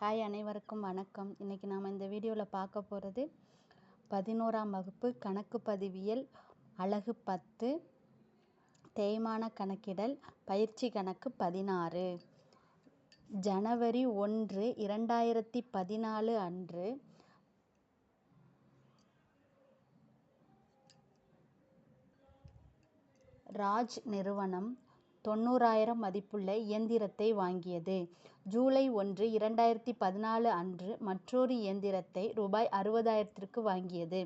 Hi அனைவருக்கும் வணக்கம். இன்றைக்கி நாம் இந்த வீடியோவில் பார்க்க போகிறது பதினோராம் வகுப்பு கணக்கு பதிவியல் அழகு பத்து தேய்மான கணக்கிடல் பயிற்சி கணக்கு பதினாறு. ஜனவரி ஒன்று இரண்டாயிரத்தி பதினாலு அன்று ராஜ் நிறுவனம் தொண்ணூறாயிரம் மதிப்புள்ள இயந்திரத்தை வாங்கியது. ஜூலை ஒன்று இரண்டாயிரத்தி பதினாலு அன்று மற்றொரு இயந்திரத்தை ரூபாய் அறுபதாயிரத்திற்கு வாங்கியது.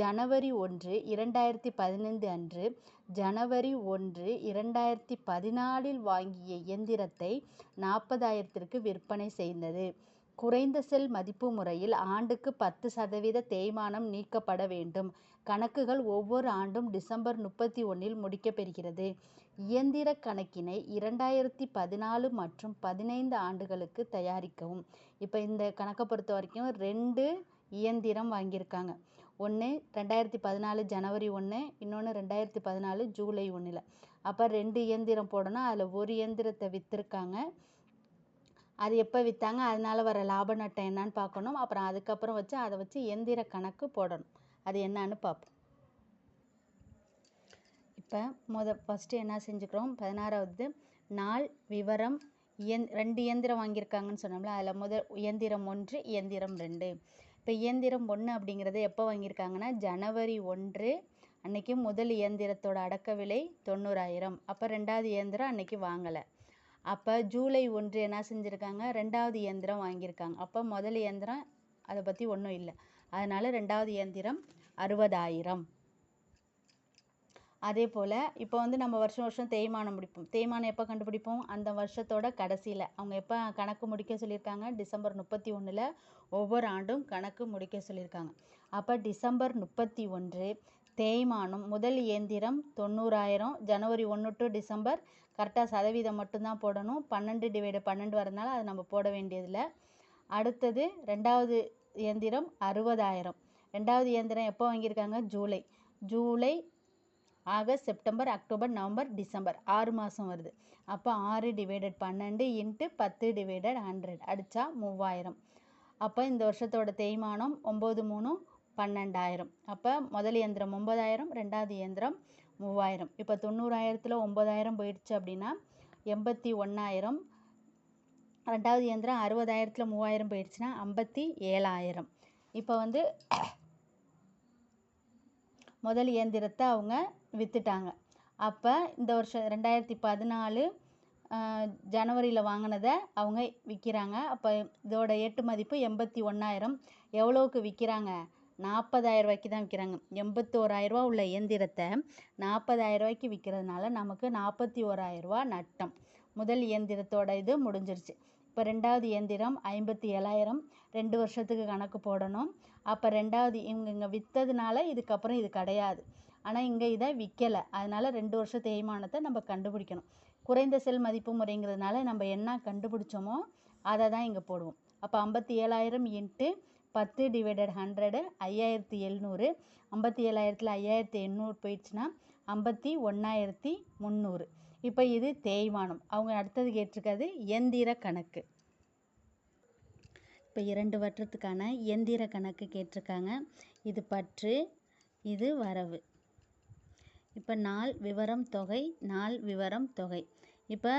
ஜனவரி ஒன்று இரண்டாயிரத்தி பதினைந்து அன்று ஜனவரி ஒன்று இரண்டாயிரத்தி பதினாலில் வாங்கிய இயந்திரத்தை நாற்பதாயிரத்திற்கு விற்பனை செய்தது. குறைந்த செல் மதிப்பு முறையில் ஆண்டுக்கு பத்து சதவீத தேய்மானம் நீக்கப்பட வேண்டும். கணக்குகள் ஒவ்வொரு ஆண்டும் டிசம்பர் முப்பத்தி ஒன்றில் முடிக்கப்பெறுகிறது. இயந்திர கணக்கினை இரண்டாயிரத்தி பதினாலு மற்றும் பதினைந்து ஆண்டுகளுக்கு தயாரிக்கவும். இப்போ இந்த கணக்கை பொறுத்த வரைக்கும் ரெண்டு இயந்திரம் வாங்கியிருக்காங்க. ஒன்று ரெண்டாயிரத்தி பதினாலு ஜனவரி ஒன்று இன்னொன்று ரெண்டாயிரத்தி பதினாலு ஜூலை ஒன்றில் அப்போ ரெண்டு இயந்திரம் போடணும். அதில் ஒரு இயந்திரத்தை விற்றுருக்காங்க அது எப்போ விற்றாங்க அதனால் வர லாப நட்டம் என்னன்னு பார்க்கணும். அப்புறம் அதுக்கப்புறம் வச்சு அதை வச்சு எந்திர கணக்கு போடணும். அது என்னன்னு பார்ப்போம். இப்போ முத ஃபஸ்ட்டு என்ன செஞ்சுக்கிறோம்? பதினாறாவது நாள் விவரம் இயந் ரெண்டு இயந்திரம் வாங்கியிருக்காங்கன்னு சொன்னோம்ல அதில் முதல் இயந்திரம் ஒன்று இயந்திரம் ரெண்டு. இப்போ இயந்திரம் ஒன்று அப்படிங்கிறது எப்போ வாங்கியிருக்காங்கன்னா ஜனவரி ஒன்று அன்றைக்கி முதல் இயந்திரத்தோட அடக்க விலை தொண்ணூறாயிரம். அப்போ ரெண்டாவது இயந்திரம் அன்றைக்கி வாங்கலை. அப்போ ஜூலை ஒன்று என்ன செஞ்சுருக்காங்க? ரெண்டாவது இயந்திரம் வாங்கியிருக்காங்க. அப்போ முதல் இயந்திரம் அதை பற்றி ஒன்றும் இல்லை. அதனால் ரெண்டாவது இயந்திரம் அறுபதாயிரம். அதே போல் இப்போ வந்து நம்ம வருஷம் வருஷம் தேய்மானம் முடிப்போம். தேய்மானம் எப்போ கண்டுபிடிப்போம்? அந்த வருஷத்தோட கடைசியில். அவங்க எப்போ கணக்கு முடிக்க சொல்லியிருக்காங்க? டிசம்பர் முப்பத்தி ஒன்றில் ஒவ்வொரு ஆண்டும் கணக்கு முடிக்க சொல்லியிருக்காங்க. அப்போ டிசம்பர் முப்பத்தி ஒன்று தேய்மானம். முதல் இயந்திரம் தொண்ணூறாயிரம். ஜனவரி ஒன்று டு டிசம்பர். கரெக்டாக சதவீதம் மட்டும்தான் போடணும். பன்னெண்டு டிவைடு பன்னெண்டு வரதுனால அதை நம்ம போட வேண்டியதில்லை. அடுத்தது ரெண்டாவது இயந்திரம் அறுபதாயிரம். ரெண்டாவது இயந்திரம் எப்போ வாங்கியிருக்காங்க? July. July August September October November December. ஆறு மாதம் வருது. அப்போ ஆறு டிவைடட் பன்னெண்டு இன்ட்டு பத்து டிவைடட் ஹண்ட்ரட் அடித்தா மூவாயிரம். அப்போ இந்த வருஷத்தோட தேய்மானம் ஒம்பது மூணு பன்னெண்டாயிரம். அப்போ முதல் இயந்திரம் ஒம்பதாயிரம் ரெண்டாவது இயந்திரம் மூவாயிரம். இப்போ தொண்ணூறாயிரத்தில் ஒம்பதாயிரம் போயிடுச்சு அப்படின்னா எண்பத்தி ஒன்றாயிரம் ரெண்டாவது இயந்திரம் அறுபதாயிரத்தில் மூவாயிரம் போயிடுச்சுன்னா ஐம்பத்தி ஏழாயிரம் இப்போ வந்து முதல் இயந்திரத்தை அவங்க விற்றுட்டாங்க அப்போ இந்த வருஷம் ரெண்டாயிரத்தி பதினாலு ஜனவரியில் வாங்கினதை அவங்க விற்கிறாங்க அப்போ இதோட எட்டு மதிப்பு எண்பத்தி ஒன்றாயிரம் எவ்வளோவுக்கு விற்கிறாங்க நாற்பதாயிரம் ரூபாய்க்கு தான் விற்கிறாங்க எண்பத்தோராயிரரூவா உள்ள இயந்திரத்தை நாற்பதாயிரரூவாய்க்கு விற்கிறதுனால நமக்கு நாற்பத்தி ஓராயிரரூவா நட்டம். முதல் இயந்திரத்தோட இது முடிஞ்சிருச்சு. இப்போ ரெண்டாவது இயந்திரம் ஐம்பத்தி ஏழாயிரம் ரெண்டு வருஷத்துக்கு கணக்கு போடணும். அப்போ ரெண்டாவது இவங்க இங்கே விற்றதுனால இதுக்கப்புறம் இது கிடையாது. ஆனால் இங்கே இதை விற்கலை அதனால் ரெண்டு வருஷ தேய்மானத்தை நம்ம கண்டுபிடிக்கணும். குறைந்த செல் மதிப்பு முறைங்கிறதுனால நம்ம என்ன கண்டுபிடிச்சோமோ அதை தான் இங்கே போடுவோம். அப்போ ஐம்பத்தி ஏழாயிரம் இன்ட்டு பத்து டிவைடட் ஹண்ட்ரடு ஐயாயிரத்தி எழுநூறு ஐம்பத்தி ஏழாயிரத்தில் ஐயாயிரத்தி எண்ணூறு போயிடுச்சுன்னா ஐம்பத்தி ஒன்றாயிரத்தி முந்நூறு. இப்போ இது தேய்மானம். அவங்க அடுத்தது கேட்டிருக்காது இயந்திர கணக்கு. இப்போ இரண்டு வட்டத்துக்கான இயந்திர கணக்கு கேட்டிருக்காங்க. இது பற்று இது வரவு. இப்போ நாள் விவரம் தொகை நாள் விவரம் தொகை. இப்போ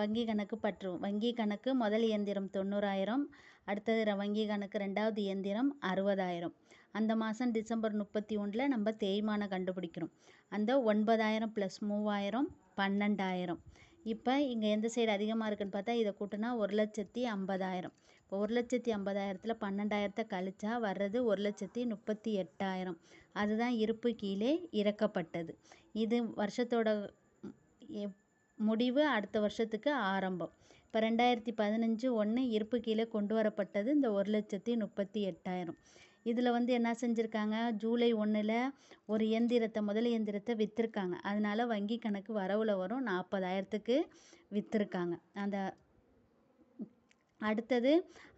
வங்கி கணக்கு பற்று வங்கி கணக்கு முதல் இயந்திரம் தொண்ணூறாயிரம் அடுத்தது வங்கி கணக்கு ரெண்டாவது இயந்திரம் அறுபதாயிரம். அந்த மாதம் டிசம்பர் முப்பத்தி ஒன்றில் நம்ம தேய்மானம் கண்டுபிடிக்கிறோம் அந்த ஒன்பதாயிரம் ப்ளஸ் மூவாயிரம் பன்னெண்டாயிரம். இப்போ இங்கே எந்த சைடு அதிகமாக இருக்குன்னு பார்த்தா இதை கூட்டினா ஒரு லட்சத்தி ஐம்பதாயிரம். இப்போ ஒரு லட்சத்தி ஐம்பதாயிரத்தில் பன்னெண்டாயிரத்தை கழிச்சா வர்றது ஒரு லட்சத்தி முப்பத்தி எட்டாயிரம். அதுதான் இருப்பு கீழே இறக்கப்பட்டது. இது வருஷத்தோட முடிவு அடுத்த வருஷத்துக்கு ஆரம்பம். இப்போ ரெண்டாயிரத்தி பதினஞ்சு ஒன்று இருப்பு கீழே கொண்டு வரப்பட்டது இந்த ஒரு லட்சத்தி முப்பத்தி எட்டாயிரம். இதில் வந்து என்ன செஞ்சுருக்காங்க? ஜூலை ஒன்றில் ஒரு இயந்திரத்தை முதல் இயந்திரத்தை விற்றுருக்காங்க அதனால் வங்கி கணக்கு வரவில் வரும். நாற்பதாயிரத்துக்கு விற்றுருக்காங்க அந்த அடுத்தது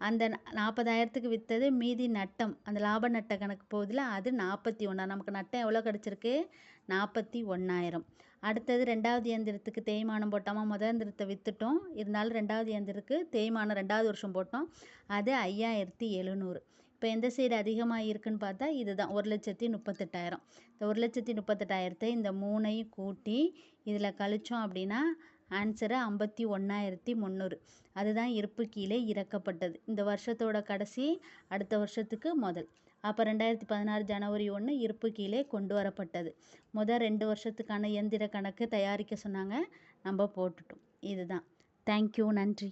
அந்த நாற்பதாயிரத்துக்கு விற்றது மீதி நட்டம் அந்த லாப நட்ட கணக்கு போகுதுல அது நாற்பத்தி ஒன்றா நமக்கு நட்டம் எவ்வளோ கிடச்சிருக்கு? நாற்பத்தி ஒன்றாயிரம் அடுத்தது ரெண்டாவது இயந்திரத்துக்கு தேய்மானம் போட்டோமா முதல் இயந்திரத்தை விற்றுட்டோம் இருந்தாலும் ரெண்டாவது இயந்திரத்துக்கு தேய்மானம் ரெண்டாவது வருஷம் போட்டோம். அது ஐயாயிரத்தி எழுநூறு. இப்போ எந்த சைடு அதிகமாக இருக்குன்னு பார்த்தா இதுதான். ஒரு லட்சத்தி முப்பத்தெட்டாயிரம். இந்த ஒரு லட்சத்தி முப்பத்தெட்டாயிரத்தை இந்த மூணையும் கூட்டி இதில் கழிச்சோம் அப்படின்னா ஆன்சரு ஐம்பத்தி ஒன்றாயிரத்தி முந்நூறு. அதுதான் இருப்பு கீழே இறக்கப்பட்டது. இந்த வருஷத்தோட கடைசி அடுத்த வருஷத்துக்கு முதல். அப்போ ரெண்டாயிரத்தி பதினாறு ஜனவரி ஒன்று இருப்பு கீழே கொண்டு வரப்பட்டது. முதல் ரெண்டு வருஷத்துக்கான இயந்திர கணக்கு தயாரிக்க சொன்னாங்க. நம்ம போட்டுட்டோம். இதுதான். தேங்க்யூ நன்றி.